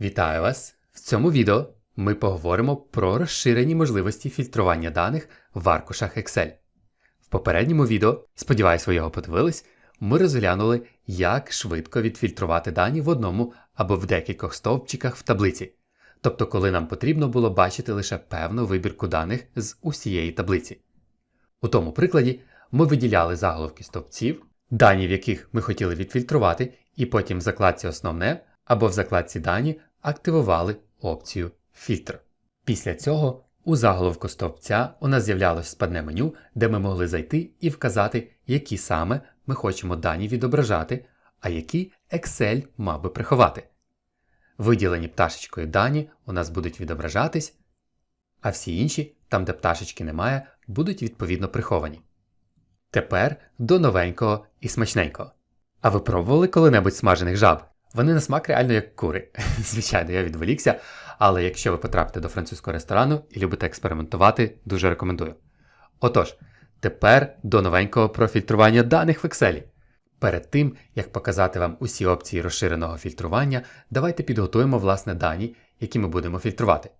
Вітаю вас! В цьому відео ми поговоримо про розширені можливості фільтрування даних в аркушах Excel. В попередньому відео, сподіваюсь, ви його подивились, ми розглянули, як швидко відфільтрувати дані в одному або в декількох стовпчиках в таблиці, тобто коли нам потрібно було бачити лише певну вибірку даних з усієї таблиці. У тому прикладі ми виділяли заголовки стовпців, дані в яких ми хотіли відфільтрувати, і потім в закладці Основне або в закладці Дані активували опцію Фільтр. Після цього у заголовку стовпця у нас з'являлось спадне меню, де ми могли зайти і вказати, які саме ми хочемо дані відображати, а які Excel мав би приховати. Виділені пташечкою дані у нас будуть відображатись, а всі інші, там де пташечки немає, будуть відповідно приховані. Тепер до новенького і смачненького. А ви пробували коли-небудь смажених жаб? Вони на смак реально як кури. Звичайно, я відволікся, але якщо ви потрапите до французького ресторану і любите експериментувати, дуже рекомендую. Отож, тепер до новенького профільтрування даних в Excel. Перед тим, як показати вам усі опції розширеного фільтрування, давайте підготуємо власне дані, які ми будемо фільтрувати.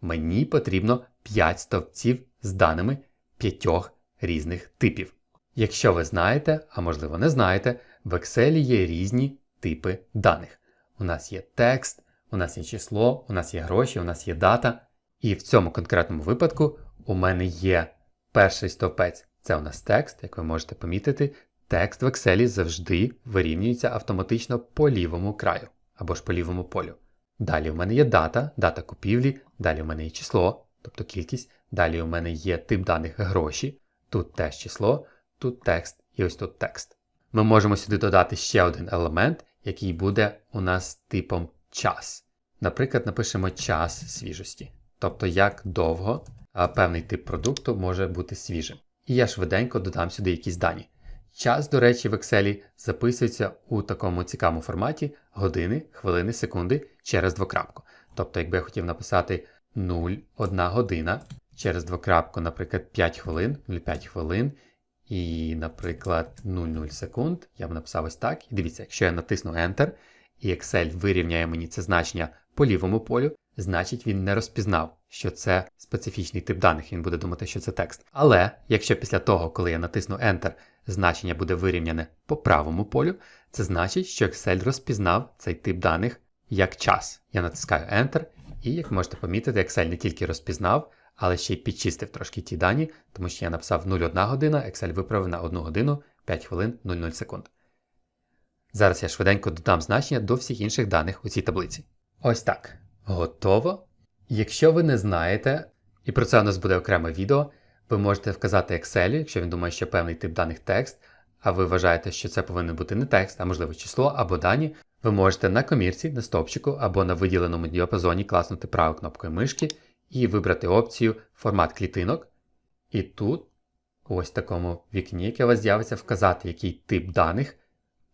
Мені потрібно 5 стовпців з даними п'ятьох різних типів. Якщо ви знаєте, а можливо не знаєте, в Excel є різні типи даних. У нас є текст, у нас є число, у нас є гроші, у нас є дата. І в цьому конкретному випадку у мене є перший стовпець це у нас текст, як ви можете помітити, текст в Excel завжди вирівнюється автоматично по лівому краю або ж по лівому полю. Далі у мене є дата, дата купівлі, далі у мене є число, тобто кількість, далі у мене є тип даних гроші, тут теж число, тут текст і ось тут текст. Ми можемо сюди додати ще один елемент, який буде у нас типом час. Наприклад, напишемо час свіжості, тобто як довго певний тип продукту може бути свіжим. І я швиденько додам сюди якісь дані. Час, до речі, в Excel записується у такому цікавому форматі години, хвилини, секунди через двокрапку. Тобто, якби я хотів написати 0, 1 година через двокрапку, наприклад, 5 хвилин, 0,5 хвилин, і, наприклад, 0,0 секунд, я б написав ось так. І дивіться, якщо я натисну Enter, і Excel вирівняє мені це значення по лівому полю, значить він не розпізнав, що це специфічний тип даних, він буде думати, що це текст. Але якщо після того, коли я натисну Enter, значення буде вирівняне по правому полю, це значить, що Excel розпізнав цей тип даних як час. Я натискаю Enter, і, як можете помітити, Excel не тільки розпізнав, але ще й підчистив трошки ті дані, тому що я написав 0,1 година, Excel виправив на 1 годину 5 хвилин 00 секунд. Зараз я швиденько додам значення до всіх інших даних у цій таблиці. Ось так. Готово. Якщо ви не знаєте, і про це у нас буде окреме відео, ви можете вказати Excel, якщо він думає, що певний тип даних текст, а ви вважаєте, що це повинен бути не текст, а можливо число або дані, ви можете на комірці, на стовпчику або на виділеному діапазоні класнути правою кнопкою мишки і вибрати опцію Формат клітинок. І тут, ось в такому вікні, яке у вас з'явиться, вказати, який тип даних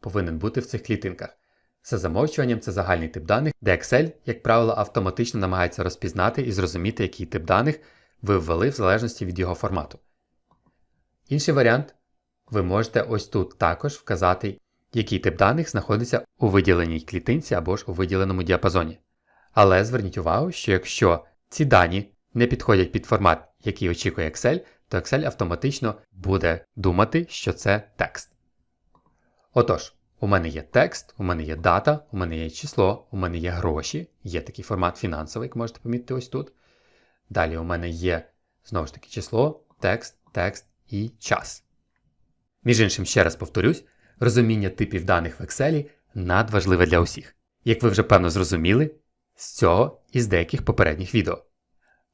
повинен бути в цих клітинках. За замовчуванням це загальний тип даних, де Excel, як правило, автоматично намагається розпізнати і зрозуміти, який тип даних ви ввели в залежності від його формату. Інший варіант, ви можете ось тут також вказати, який тип даних знаходиться у виділеній клітинці або ж у виділеному діапазоні. Але зверніть увагу, що якщо ці дані не підходять під формат, який очікує Excel, то Excel автоматично буде думати, що це текст. Отож, у мене є текст, у мене є дата, у мене є число, у мене є гроші, є такий формат фінансовий, як можете помітити ось тут. Далі у мене є знову ж таки число, текст, текст і час. Між іншим, ще раз повторюсь, розуміння типів даних в Excel надважливе для усіх. Як ви вже певно зрозуміли, з цього і з деяких попередніх відео.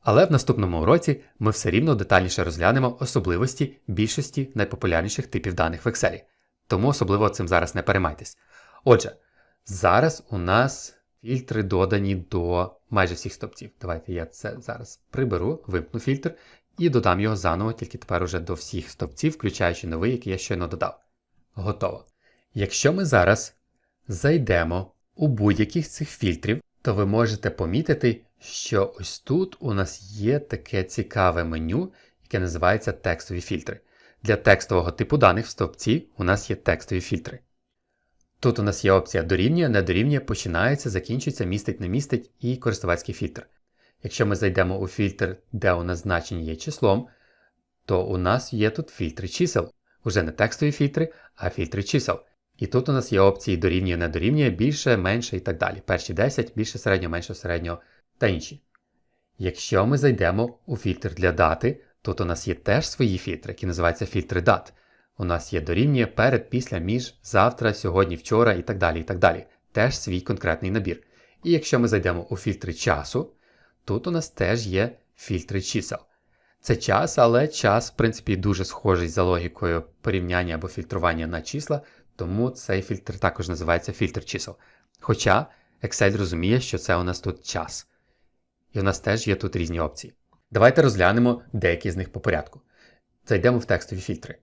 Але в наступному уроці ми все рівно детальніше розглянемо особливості більшості найпопулярніших типів даних в Excel, тому особливо цим зараз не переймайтесь. Отже, зараз у нас фільтри додані до майже всіх стопців. Давайте я це зараз приберу, вимкну фільтр і додам його заново, тільки тепер уже до всіх стопців, включаючи новий, який я щойно додав. Готово. Якщо ми зараз зайдемо у будь-яких цих фільтрів, то ви можете помітити, що ось тут у нас є таке цікаве меню, яке називається текстові фільтри. Для текстового типу даних в стовпці у нас є текстові фільтри. Тут у нас є опція дорівнює, не дорівнює, починається, закінчується, містить, не містить і користувацький фільтр. Якщо ми зайдемо у фільтр, де у нас значення є числом, то у нас є тут фільтри чисел. Уже не текстові фільтри, а фільтри чисел. І тут у нас є опції дорівнює, не дорівнює, більше, менше і так далі. Перші 10, більше середнього, менше середнього та інші. Якщо ми зайдемо у фільтр для дати, тут у нас є теж свої фільтри, які називаються фільтри дат. У нас є дорівнює перед, після, між, завтра, сьогодні, вчора і так далі. і так далі. Теж свій конкретний набір. І якщо ми зайдемо у фільтри часу, тут у нас теж є фільтри чисел. Це час, але час, в принципі, дуже схожий за логікою порівняння або фільтрування на числа, тому цей фільтр також називається фільтр чисел. Хоча Excel розуміє, що це у нас тут час. І у нас теж є тут різні опції. Давайте розглянемо деякі з них по порядку. Зайдемо в текстові фільтри.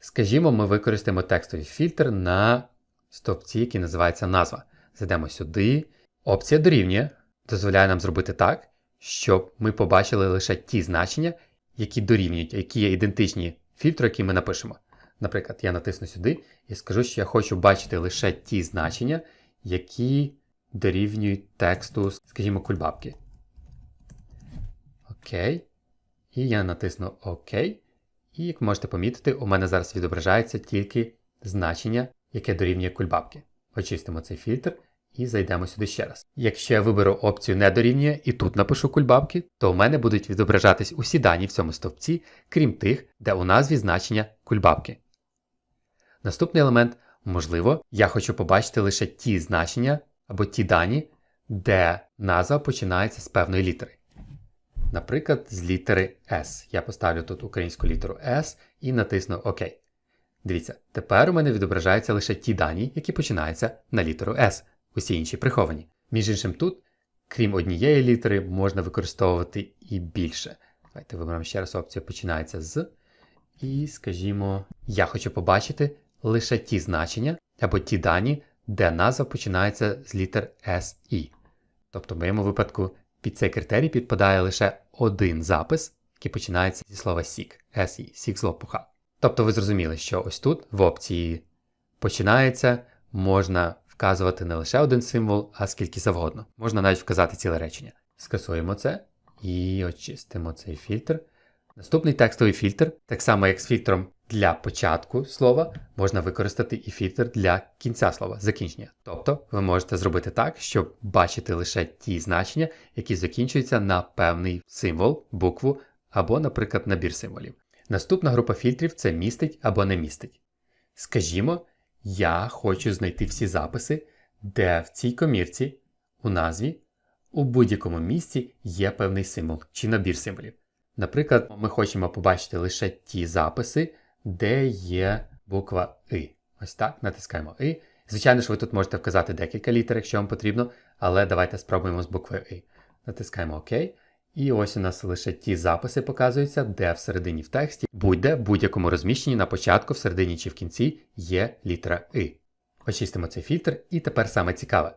Скажімо, ми використаємо текстовий фільтр на стовпці, який називається назва. Зайдемо сюди. Опція дорівнює дозволяє нам зробити так, щоб ми побачили лише ті значення, які дорівнюють, які є ідентичні фільтру, які ми напишемо. Наприклад, я натисну сюди і скажу, що я хочу бачити лише ті значення, які дорівнюють тексту, скажімо, кульбабки. Окей. І я натисну ОК. І як можете помітити, у мене зараз відображається тільки значення, яке дорівнює кульбабки. Очистимо цей фільтр і зайдемо сюди ще раз. Якщо я виберу опцію не дорівнює і тут напишу кульбабки, то у мене будуть відображатись усі дані в цьому стовпці, крім тих, де у назві значення кульбабки. Наступний елемент, можливо, я хочу побачити лише ті значення або ті дані, де назва починається з певної літери. Наприклад, з літери S. Я поставлю тут українську літеру S і натисну ОК. Дивіться, тепер у мене відображаються лише ті дані, які починаються на літеру S, усі інші приховані. Між іншим, тут, крім однієї літери, можна використовувати і більше. Давайте виберемо ще раз опцію починається з. І, скажімо, я хочу побачити лише ті значення або ті дані, де назва починається з літер S, I. Тобто, в моєму випадку під цей критерій підпадає лише один запис, який починається зі слова сік, SI, сік з лопуха. Тобто ви зрозуміли, що ось тут в опції починається, можна вказувати не лише один символ, а скільки завгодно. Можна навіть вказати ціле речення. Скасуємо це і очистимо цей фільтр. Наступний текстовий фільтр, так само як з фільтром для початку слова, можна використати і фільтр для кінця слова, закінчення. Тобто ви можете зробити так, щоб бачити лише ті значення, які закінчуються на певний символ, букву або, наприклад, набір символів. Наступна група фільтрів це містить або не містить. Скажімо, я хочу знайти всі записи, де в цій комірці у назві у будь-якому місці є певний символ чи набір символів. Наприклад, ми хочемо побачити лише ті записи, де є буква И. Ось так, натискаємо И. Звичайно ж, ви тут можете вказати декілька літер, якщо вам потрібно, але давайте спробуємо з буквою И. Натискаємо ОК. І ось у нас лише ті записи показуються, де всередині в тексті будь-де в будь-якому розміщенні на початку, всередині чи в кінці є літера И. Очистимо цей фільтр, і тепер саме цікаве.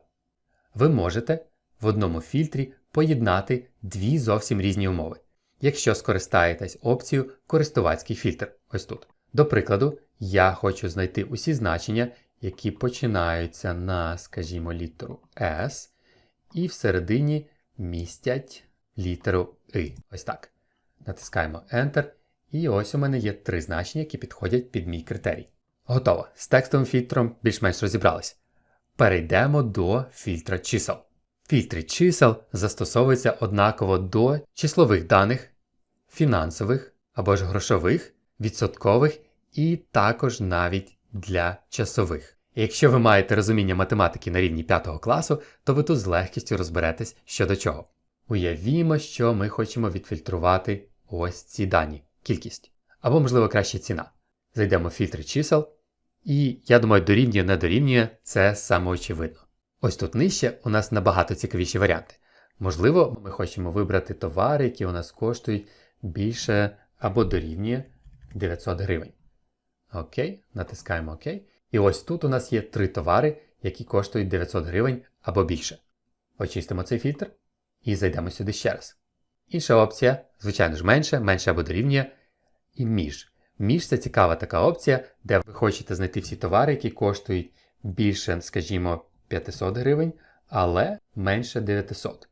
Ви можете в одному фільтрі поєднати дві зовсім різні умови. Якщо скористаєтесь опцією користувацький фільтр, ось тут. До прикладу, я хочу знайти усі значення, які починаються на, скажімо, літеру S, і всередині містять літеру I. Ось так. Натискаємо Enter. І ось у мене є три значення, які підходять під мій критерій. Готово. З текстовим фільтром більш-менш розібрались. Перейдемо до фільтра чисел. Фільтри чисел застосовуються однаково до числових даних, фінансових або ж грошових, відсоткових і також навіть для часових. Якщо ви маєте розуміння математики на рівні 5 класу, то ви тут з легкістю розберетесь щодо чого. Уявімо, що ми хочемо відфільтрувати ось ці дані, кількість. Або, можливо, краще ціна. Зайдемо в фільтри чисел, і я думаю, дорівнює не дорівнює це самоочевидно. Ось тут нижче у нас набагато цікавіші варіанти. Можливо, ми хочемо вибрати товари, які у нас коштують більше або дорівнює 900 гривень. Окей, натискаємо ОК. І ось тут у нас є три товари, які коштують 900 гривень або більше. Очистимо цей фільтр і зайдемо сюди ще раз. Інша опція, звичайно ж, менше, менше або дорівнює. І між. Між це цікава така опція, де ви хочете знайти всі товари, які коштують більше, скажімо, 500 гривень, але менше 900.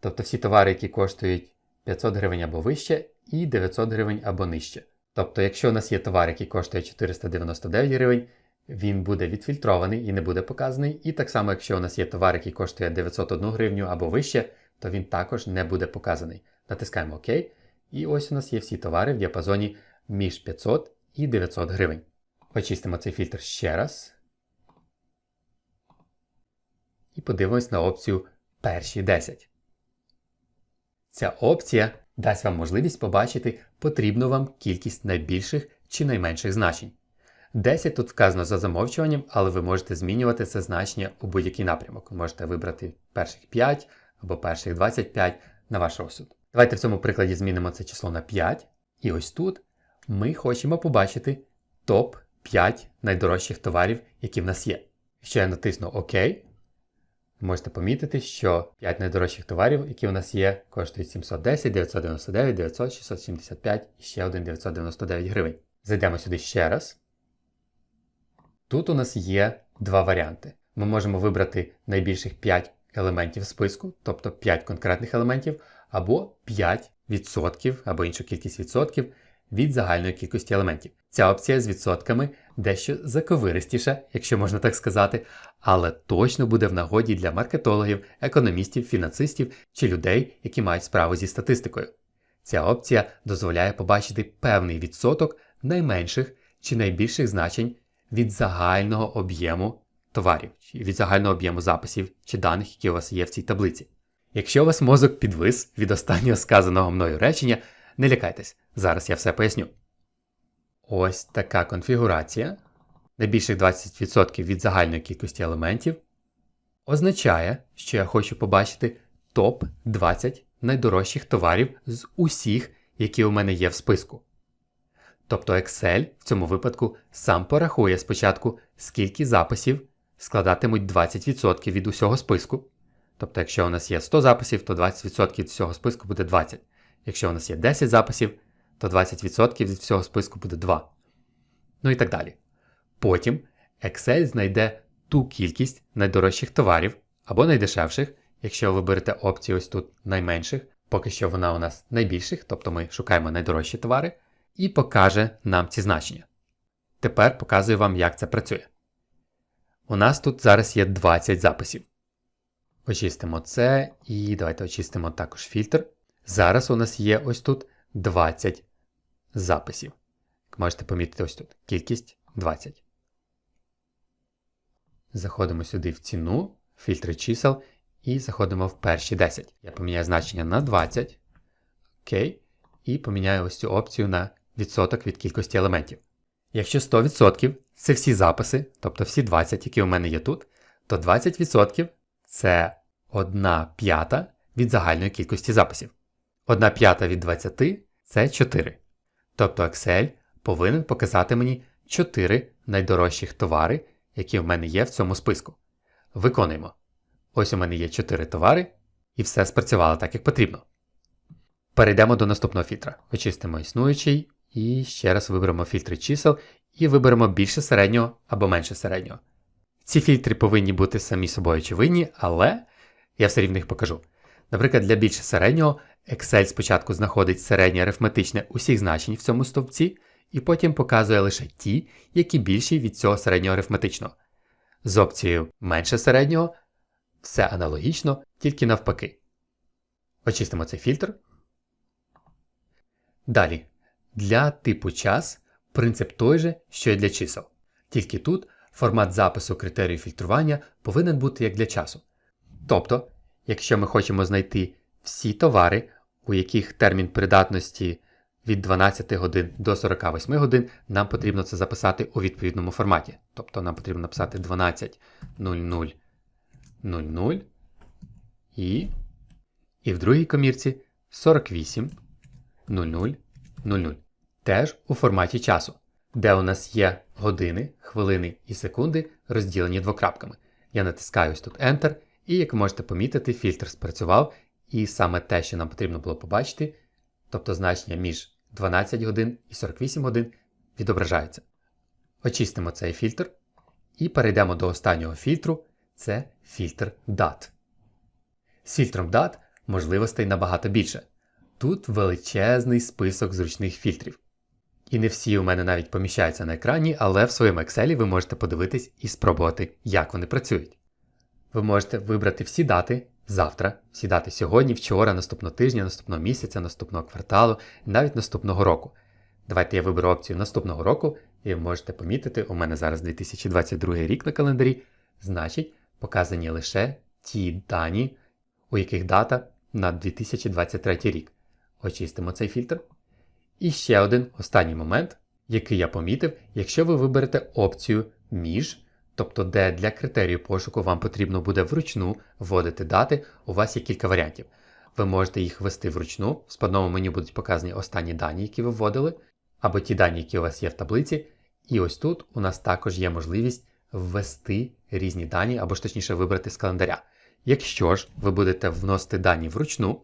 Тобто всі товари, які коштують 500 гривень або вище, і 900 гривень або нижче. Тобто, якщо у нас є товар, який коштує 499 гривень, він буде відфільтрований і не буде показаний. І так само, якщо у нас є товар, який коштує 901 гривню або вище, то він також не буде показаний. Натискаємо ОК. І ось у нас є всі товари в діапазоні між 500 і 900 гривень. Очистимо цей фільтр ще раз. І подивимось на опцію Перші 10. Ця опція дасть вам можливість побачити потрібну вам кількість найбільших чи найменших значень. 10 тут вказано за замовчуванням, але ви можете змінювати це значення у будь-який напрямок. Можете вибрати перших 5 або перших 25 на ваш розсуд. Давайте в цьому прикладі змінимо це число на 5. І ось тут ми хочемо побачити топ-5 найдорожчих товарів, які в нас є. Якщо я натисну ОК, можете помітити, що 5 найдорожчих товарів, які у нас є, коштують 710, 999, 900, 675 і ще один 999 гривень. Зайдемо сюди ще раз. Тут у нас є два варіанти. Ми можемо вибрати найбільших 5 елементів списку, тобто 5 конкретних елементів, або 5% або іншу кількість відсотків від загальної кількості елементів. Ця опція з відсотками дещо заковиристіша, якщо можна так сказати, але точно буде в нагоді для маркетологів, економістів, фінансистів чи людей, які мають справу зі статистикою. Ця опція дозволяє побачити певний відсоток найменших чи найбільших значень від загального об'єму товарів, від загального об'єму записів чи даних, які у вас є в цій таблиці. Якщо у вас мозок підвис від останнього сказаного мною речення, не лякайтесь, зараз я все поясню. Ось така конфігурація найбільших 20% від загальної кількості елементів означає, що я хочу побачити топ-20 найдорожчих товарів з усіх, які у мене є в списку. Тобто Excel в цьому випадку сам порахує спочатку, скільки записів складатимуть 20% від усього списку. Тобто, якщо у нас є 100 записів, то 20% від всього списку буде 20. Якщо у нас є 10 записів, то 20% від всього списку буде 2. Ну і так далі. Потім Excel знайде ту кількість найдорожчих товарів або найдешевших, якщо ви берете опцію ось тут найменших, поки що вона у нас найбільших, тобто ми шукаємо найдорожчі товари, і покаже нам ці значення. Тепер показую вам, як це працює. У нас тут зараз є 20 записів. Очистимо це і давайте очистимо також фільтр. Зараз у нас є ось тут 20 записів. Можете помітити ось тут кількість 20. Заходимо сюди в ціну, фільтри чисел, і заходимо в перші 10. Я поміняю значення на 20. Окей. І поміняю ось цю опцію на відсоток від кількості елементів. Якщо 100% це всі записи, тобто всі 20, які у мене є тут, то 20% це 1 п'ята від загальної кількості записів. 1 п'ята від 20 це 4. Тобто Excel повинен показати мені 4 найдорожчих товари, які в мене є в цьому списку. Виконуємо. Ось у мене є 4 товари, і все спрацювало так, як потрібно. Перейдемо до наступного фільтра. Очистимо існуючий і ще раз виберемо фільтри чисел і виберемо більше середнього або менше середнього. Ці фільтри повинні бути самі собою очевидні, але я все рівно їх покажу. Наприклад, для більше середнього Excel спочатку знаходить середнє арифметичне усіх значень в цьому стовпці, і потім показує лише ті, які більші від цього середнього арифметичного. З опцією менше середнього все аналогічно, тільки навпаки. Очистимо цей фільтр. Далі. Для типу час принцип той же, що й для чисел. Тільки тут формат запису критерію фільтрування повинен бути як для часу. Тобто, якщо ми хочемо знайти всі товари, у яких термін придатності від 12 годин до 48 годин, нам потрібно це записати у відповідному форматі. Тобто нам потрібно написати 12.00.00 і, і в другій комірці 48.00.00. Теж у форматі часу, де у нас є години, хвилини і секунди, розділені двокрапками. Я натискаю ось тут Enter, і як можете помітити, фільтр спрацював, і саме те, що нам потрібно було побачити, тобто значення між 12 годин і 48 годин відображається. Очистимо цей фільтр І перейдемо до останнього фільтру це фільтр дат. З фільтром дат можливостей набагато більше. Тут величезний список зручних фільтрів. І не всі у мене навіть поміщаються на екрані, але в своєму Excel ви можете подивитись і спробувати, як вони працюють. Ви можете вибрати всі дати завтра, всі дати сьогодні, вчора, наступного тижня, наступного місяця, наступного кварталу, навіть наступного року. Давайте я виберу опцію наступного року, і ви можете помітити, у мене зараз 2022 рік на календарі, значить, показані лише ті дані, у яких дата на 2023 рік. Очистимо цей фільтр. І ще один останній момент, який я помітив, якщо ви виберете опцію між, тобто де для критерію пошуку вам потрібно буде вручну вводити дати, у вас є кілька варіантів. Ви можете їх ввести вручну, в складному меню будуть показані останні дані, які ви вводили, або ті дані, які у вас є в таблиці. І ось тут у нас також є можливість ввести різні дані, або ж точніше вибрати з календаря. Якщо ж ви будете вносити дані вручну,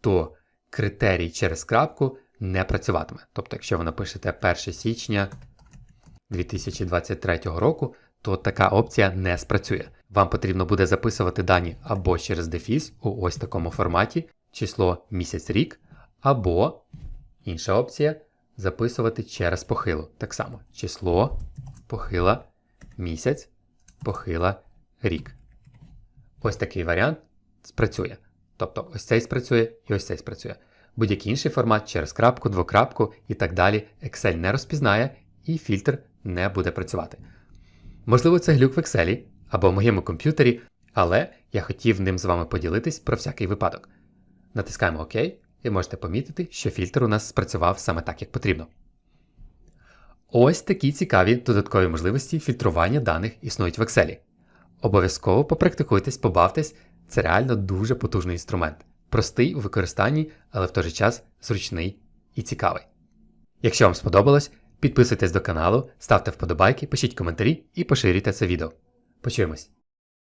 то критерій через крапку не працюватиме. Тобто, якщо ви напишете 1 січня 2023 року, то така опція не спрацює. Вам потрібно буде записувати дані або через дефіс у ось такому форматі, число місяць рік, або інша опція записувати через похилу. Так само число, похила, місяць, похила, рік. Ось такий варіант спрацює. Тобто ось цей спрацює і ось цей спрацює. Будь-який інший формат через крапку, двокрапку і так далі Excel не розпізнає і фільтр не буде працювати. Можливо, це глюк в Excel або в моєму комп'ютері, але я хотів ним з вами поділитись про всякий випадок. Натискаємо ОК і можете помітити, що фільтр у нас спрацював саме так, як потрібно. Ось такі цікаві додаткові можливості фільтрування даних існують в Excel. Обов'язково попрактикуйтесь, побавтесь, це реально дуже потужний інструмент. Простий у використанні, але в той же час зручний і цікавий. Якщо вам сподобалось, підписуйтесь до каналу, ставте вподобайки, пишіть коментарі і поширюйте це відео. Почуємось!